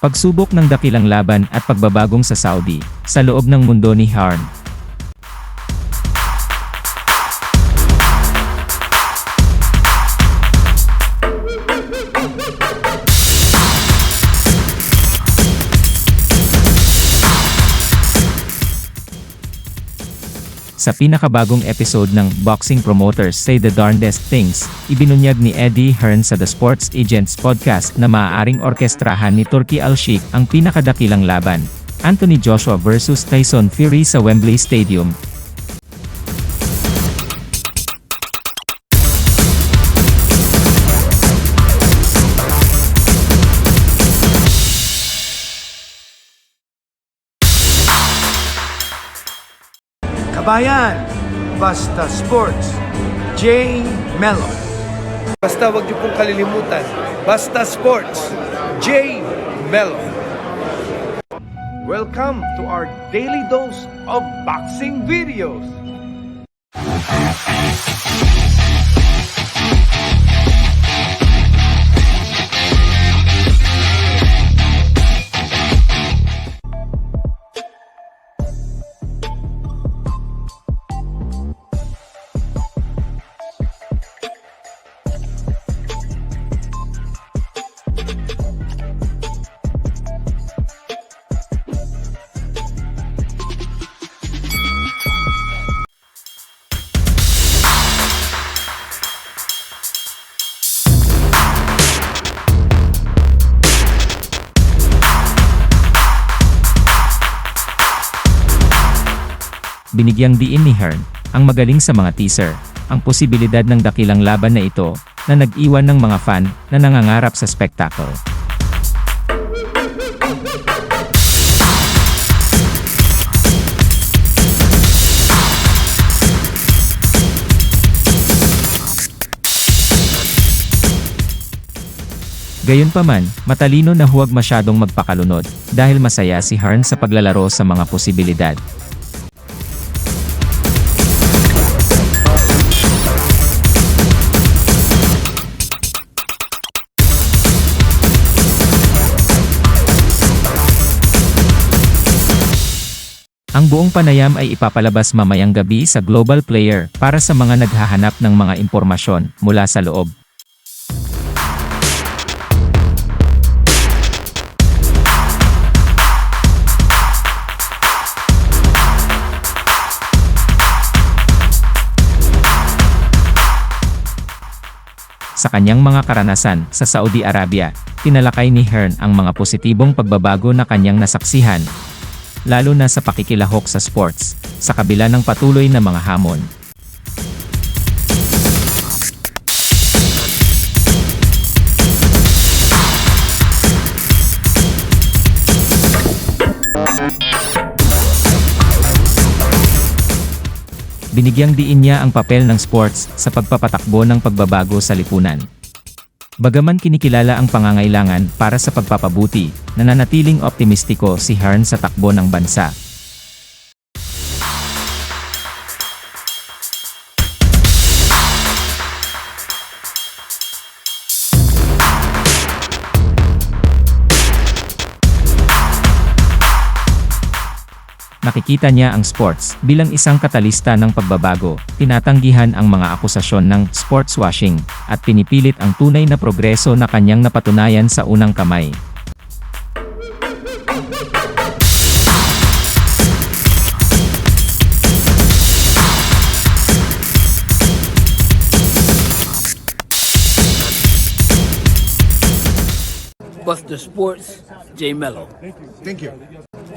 Pagsubok ng dakilang laban at pagbabagong sa Saudi, sa loob ng mundo ni Hearn. Sa pinakabagong episode ng Boxing Promoters Say the Darndest Things, ibinunyag ni Eddie Hearn sa The Sports Agents podcast na maaaring orkestrahan ni Turkey Al-Sheikh ang pinakadakilang laban, Anthony Joshua versus Tyson Fury sa Wembley Stadium. Kabayan, Basta Sports, J. Mello. Basta wag niyo pong kalilimutan, Basta Sports, J. Mello. Welcome to our daily dose of boxing videos. Binigyang diin ni Hearn, ang magaling sa mga teaser, ang posibilidad ng dakilang laban na ito, na nag-iwan ng mga fan na nangangarap sa spektaklo. Gayunpaman, matalino na huwag masyadong magpakalunod, dahil masaya si Hearn sa paglalaro sa mga posibilidad. Ang buong panayam ay ipapalabas mamayang gabi sa Global Player para sa mga naghahanap ng mga impormasyon mula sa loob. Sa kanyang mga karanasan sa Saudi Arabia, tinalakay ni Hearn ang mga positibong pagbabago na kanyang nasaksihan, lalo na sa pakikilahok sa sports, sa kabila ng patuloy na mga hamon. Binigyang diin niya ang papel ng sports sa pagpapatakbo ng pagbabago sa lipunan. Bagaman kinikilala ang pangangailangan para sa pagpapabuti, nananatiling optimistiko si Hearn sa takbo ng bansa. Nakikita niya ang sports bilang isang katalista ng pagbabago, tinatanggihan ang mga akusasyon ng sports washing, at pinipilit ang tunay na progreso na kanyang napatunayan sa unang kamay. Buster Sports, J Mello. Thank you.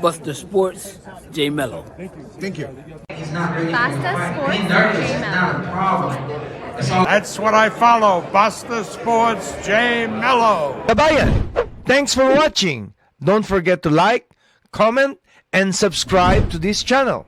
Buster Sports, J Mello. Thank you. Basta Sports Gmail. That's what I follow. Buster Sports J Mello. Kabayan, thanks for watching. Don't forget to like, comment, and subscribe to this channel.